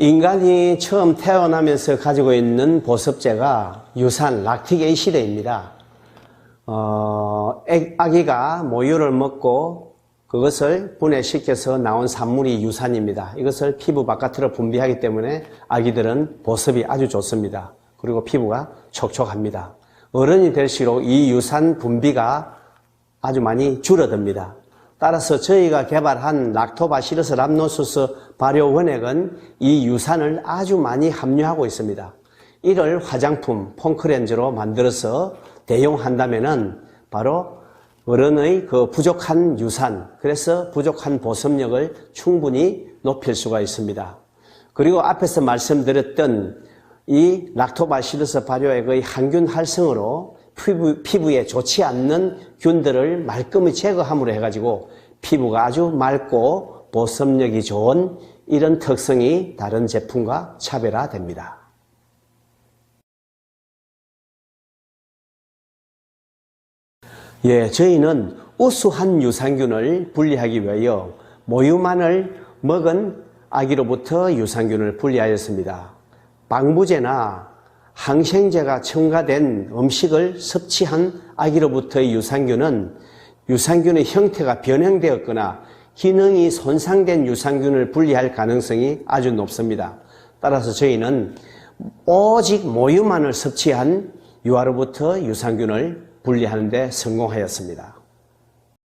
인간이 처음 태어나면서 가지고 있는 보습제가 유산 락틱 애시드입니다. 어, 애- 아기가 모유를 먹고 그것을 분해시켜서 나온 산물이 유산입니다. 이것을 피부 바깥으로 분비하기 때문에 아기들은 보습이 아주 좋습니다. 그리고 피부가 촉촉합니다. 어른이 될수록 이 유산 분비가 아주 많이 줄어듭니다. 따라서 저희가 개발한 락토바시러스 람노수스 발효 원액은 이 유산을 아주 많이 함유하고 있습니다. 이를 화장품 폼크렌즈로 만들어서 대용한다면은 바로 어른의 그 부족한 유산, 그래서 부족한 보습력을 충분히 높일 수가 있습니다. 그리고 앞에서 말씀드렸던 이 락토바시러스 발효액의 항균 활성으로 피부, 피부에 좋지 않는 균들을 말끔히 제거함으로 해가지고 피부가 아주 맑고 보습력이 좋은 이런 특성이 다른 제품과 차별화됩니다. 예, 저희는 우수한 유산균을 분리하기 위하여 모유만을 먹은 아기로부터 유산균을 분리하였습니다. 방부제나 항생제가 첨가된 음식을 섭취한 아기로부터의 유산균은 유산균의 형태가 변형되었거나 기능이 손상된 유산균을 분리할 가능성이 아주 높습니다. 따라서 저희는 오직 모유만을 섭취한 유아로부터 유산균을 분리하는 데 성공하였습니다.